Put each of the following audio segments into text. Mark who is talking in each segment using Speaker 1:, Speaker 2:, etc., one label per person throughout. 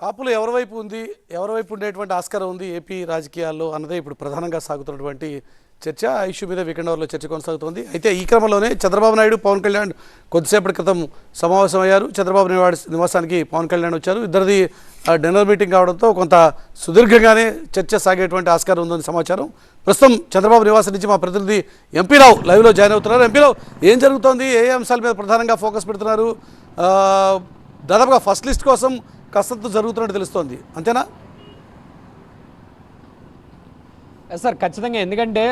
Speaker 1: కాపులు ఎవరి వైపు ఉంది ఎవరి వైపు ఉండేటువంటి ఆస్కారం ఉంది ఏపీ రాజకీయాల్లో అన్నదే ఇప్పుడు ప్రధానంగా సాగుతున్నటువంటి చర్చ. ఆ ఇష్యూ మీద వీకెండ్ అవర్లో చర్చ కొనసాగుతోంది. అయితే ఈ క్రమంలోనే చంద్రబాబు నాయుడు పవన్ కళ్యాణ్ కొద్దిసేపటి క్రితం సమావేశమయ్యారు. చంద్రబాబు నాయుడు నివాసానికి పవన్ కళ్యాణ్ వచ్చారు. ఇద్దరిది ఆ, డిన్నర్ మీటింగ్ కావడంతో కొంత సుదీర్ఘంగానే చర్చ సాగేటువంటి ఆస్కారం ఉందని సమాచారం. ప్రస్తుతం చంద్రబాబు నివాసం నుంచి మా ప్రతినిధి ఎంపీరావు లైవ్లో జాయిన్ అవుతున్నారు. ఎంపీరావు ఏం జరుగుతోంది? ఏ అంశాల మీద ప్రధానంగా ఫోకస్ పెడుతున్నారు? దాదాపుగా ఫస్ట్ లిస్ట్ కోసం కసరత్తు జరుగుతున్నట్టు తెలుస్తోంది. అంతేనా?
Speaker 2: ఎస్ సార్ ఖచ్చితంగా ఎందుకంటే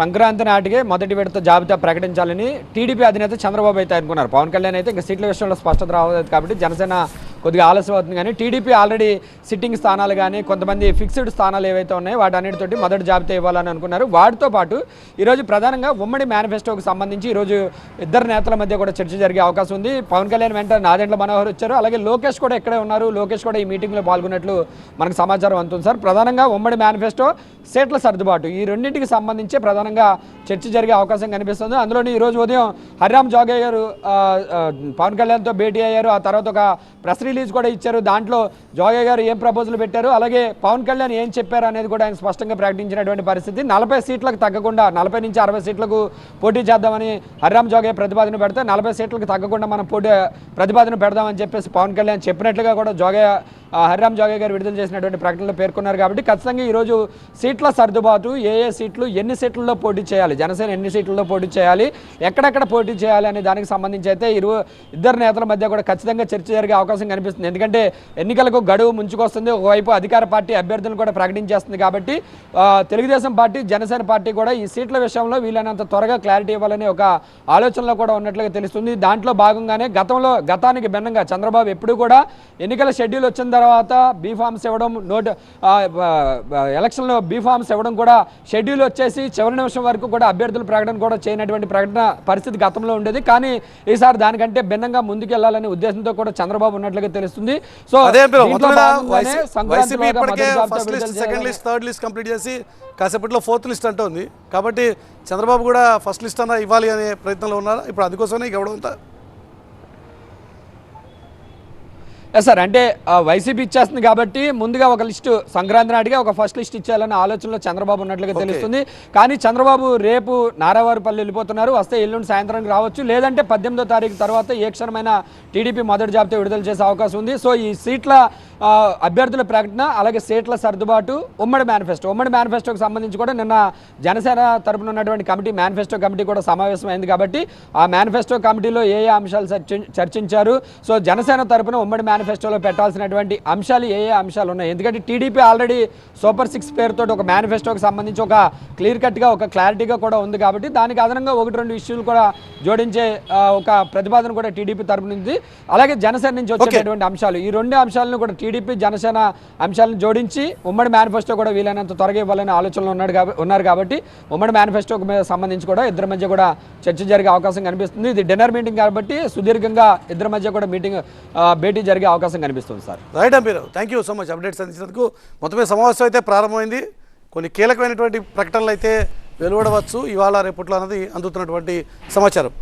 Speaker 2: సంక్రాంతి నాటికే మొదటి విడత జాబితా ప్రకటించాలని టీడీపీ అధినేత చంద్రబాబు అయితే అనుకున్నారు. పవన్ కళ్యాణ్ అయితే ఇంకా సీట్ల విషయంలో స్పష్టత రావలేదు కాబట్టి జనసేన కొద్దిగా ఆలస్యం అవుతుంది కానీ టీడీపీ ఆల్రెడీ సిట్టింగ్ స్థానాలు కానీ కొంతమంది ఫిక్స్డ్ స్థానాలు ఏవైతే ఉన్నాయో వాటన్నిటితోటి మొదటి జాబితా ఇవ్వాలని అనుకున్నారు. వాటితో పాటు ఈరోజు ప్రధానంగా ఉమ్మడి మేనిఫెస్టోకి సంబంధించి ఈరోజు ఇద్దరు నేతల మధ్య కూడా చర్చ జరిగే అవకాశం ఉంది. పవన్ కళ్యాణ్ వెంట నాదెండ్ల మనోహర్ వచ్చారు. అలాగే లోకేష్ కూడా ఇక్కడే ఉన్నారు. లోకేష్ కూడా ఈ మీటింగ్లో పాల్గొన్నట్లు మనకు సమాచారం అందుతుంది సార్. ప్రధానంగా ఉమ్మడి మేనిఫెస్టో సీట్ల సర్దుబాటు ఈ రెండింటికి సంబంధించి ప్రధానంగా చర్చ జరిగే అవకాశం కనిపిస్తుంది. అందులోని ఈరోజు ఉదయం హరిరామ్ జోగే గారు పవన్ కళ్యాణ్తో భేటీ అయ్యారు. ఆ తర్వాత ఒక ప్రెస్ రిలీజ్ కూడా ఇచ్చారు. దాంట్లో జోగే గారు ఏం ప్రపోజల్ పెట్టారు? అలాగే పవన్ కళ్యాణ్ ఏం చెప్పారు అనేది కూడా ఆయన స్పష్టంగా ప్రకటించినటువంటి పరిస్థితి. నలభై సీట్లకు తగ్గకుండా నలభై నుంచి అరవై సీట్లకు పోటీ చేద్దామని హరిరామ్ జోగయ్య ప్రతిపాదన పెడితే నలభై సీట్లకు తగ్గకుండా మనం పోటీ ప్రతిపాదన పెడదామని చెప్పేసి పవన్ కళ్యాణ్ చెప్పినట్లుగా కూడా జోగయ్య హరిరామ్ జోగయ్య గారు విడుదల చేసినటువంటి ప్రకటనలో పేర్కొన్నారు కాబట్టి ఖచ్చితంగా ఈరోజు సీట్ల సర్దుబాటు ఏ ఏ సీట్లు ఎన్ని సీట్లలో పోటీ చేయాలి జనసేన ఎన్ని సీట్లలో పోటీ చేయాలి ఎక్కడెక్కడ పోటీ చేయాలి అనే దానికి సంబంధించి అయితే ఇరు ఇద్దరు నేతల మధ్య కూడా ఖచ్చితంగా చర్చ జరిగే అవకాశం కనిపిస్తుంది ఎందుకంటే ఎన్నికలకు గడువు ముంచుకొస్తుంది. ఒకవైపు అధికార పార్టీ అభ్యర్థులను కూడా ప్రకటించేస్తుంది కాబట్టి తెలుగుదేశం పార్టీ జనసేన పార్టీ కూడా ఈ సీట్ల విషయంలో వీలైనంత త్వరగా క్లారిటీ ఇవ్వాలనే ఒక ఆలోచనలో కూడా ఉన్నట్లుగా తెలుస్తుంది. దాంట్లో భాగంగానే గతంలో గతానికి భిన్నంగా చంద్రబాబు ఎప్పుడు కూడా ఎన్నికల షెడ్యూల్ వచ్చిన తర్వాత బీఫామ్స్ ఇవ్వడం నోట్ ఎలక్షన్లో బీఫార్మ్స్ ఇవ్వడం కూడా షెడ్యూల్ వచ్చేసి చివరి నిమిషం వరకు కూడా అభ్యర్థుల ప్రకటన కూడా చేయనటువంటి ప్రకటన పరిస్థితి గతంలో ఉండేది. కానీ ఈసారి దానికంటే భిన్నంగా ముందుకెళ్ళాలనే ఉద్దేశంతో కూడా చంద్రబాబు ఉన్నట్లుగా తెలుస్తుంది. సో
Speaker 1: అదే వైసీపీ ఇప్పటికే first list second list third list complete చేసి కాసేపట్లో ఫోర్త్ లిస్ట్ అంటోంది. కాబట్టి చంద్రబాబు కూడా ఫస్ట్ లిస్ట్ అన్న ఇవ్వాలి అనే ప్రయత్నంలో ఉన్నారు? ఇప్పుడు అందుకోసమే ఇవ్వడం అంతా
Speaker 2: ఎస్ సార్ అంటే వైసీపీ ఇచ్చేస్తుంది కాబట్టి ముందుగా ఒక లిస్టు సంక్రాంతి నాటిగా ఒక ఫస్ట్ లిస్ట్ ఇచ్చేయాలన్న ఆలోచనలో చంద్రబాబు ఉన్నట్లుగా తెలుస్తుంది. కానీ చంద్రబాబు రేపు నారావారిపల్లి వెళ్ళిపోతున్నారు. వస్తే ఎల్లుండి సాయంత్రానికి రావచ్చు. లేదంటే పద్దెనిమిదో తారీఖు తర్వాత ఏ క్షణమైన టీడీపీ మొదటి జాబితా విడుదల చేసే అవకాశం ఉంది. సో ఈ సీట్ల అభ్యర్థుల ప్రకటన అలాగే సీట్ల సర్దుబాటు ఉమ్మడి మేనిఫెస్టో. ఉమ్మడి మేనిఫెస్టోకి సంబంధించి కూడా నిన్న జనసేన తరపున ఉన్నటువంటి కమిటీ మేనిఫెస్టో కమిటీ కూడా సమావేశమైంది కాబట్టి ఆ మేనిఫెస్టో కమిటీలో ఏ ఏ అంశాలు చర్చి- చర్చించారు. సో జనసేన తరపున ఉమ్మడి మేనిఫెస్టోలో పెట్టాల్సినటువంటి అంశాలు ఏ ఏ అంశాలు ఉన్నాయి? ఎందుకంటే టీడీపీ ఆల్రెడీ సూపర్ సిక్స్ పేరుతో ఒక మేనిఫెస్టోకి సంబంధించి ఒక క్లియర్ కట్గా ఒక క్లారిటీగా కూడా ఉంది కాబట్టి దానికి అదనంగా ఒకటి రెండు ఇష్యూలు కూడా జోడించే ఒక ప్రతిపాదన కూడా టీడీపీ తరపు నుంచి అలాగే జనసేన నుంచి వచ్చేటటువంటి అంశాలు. ఈ రెండు అంశాలను కూడా టీడీపీ జనసేన అంశాలను జోడించి ఉమ్మడి మేనిఫెస్టో కూడా వీలైనంత త్వరగా ఇవ్వాలనే ఆలోచనలో ఉన్నాడు కాబట్టి ఉన్నారు కాబట్టి ఉమ్మడి మేనిఫెస్టోకి మీద సంబంధించి కూడా ఇద్దరి మధ్య కూడా చర్చ జరిగే అవకాశం కనిపిస్తుంది. ఇది డిన్నర్ మీటింగ్ కాబట్టి సుదీర్ఘంగా ఇద్దరి మధ్య కూడా మీటింగ్ భేటీ జరిగే అవకాశం కనిపిస్తుంది sir.
Speaker 1: Right అంపీరు thank you so much updates అందించినందుకు. మొత్తమే సమావేశం అయితే ప్రారంభమైంది. కొన్ని కీలకమైనటువంటి ప్రకటనలు అయితే వెలువడవచ్చు. ఇవాళ రేపట్లో అన్నది అందుతున్నటువంటి సమాచారం.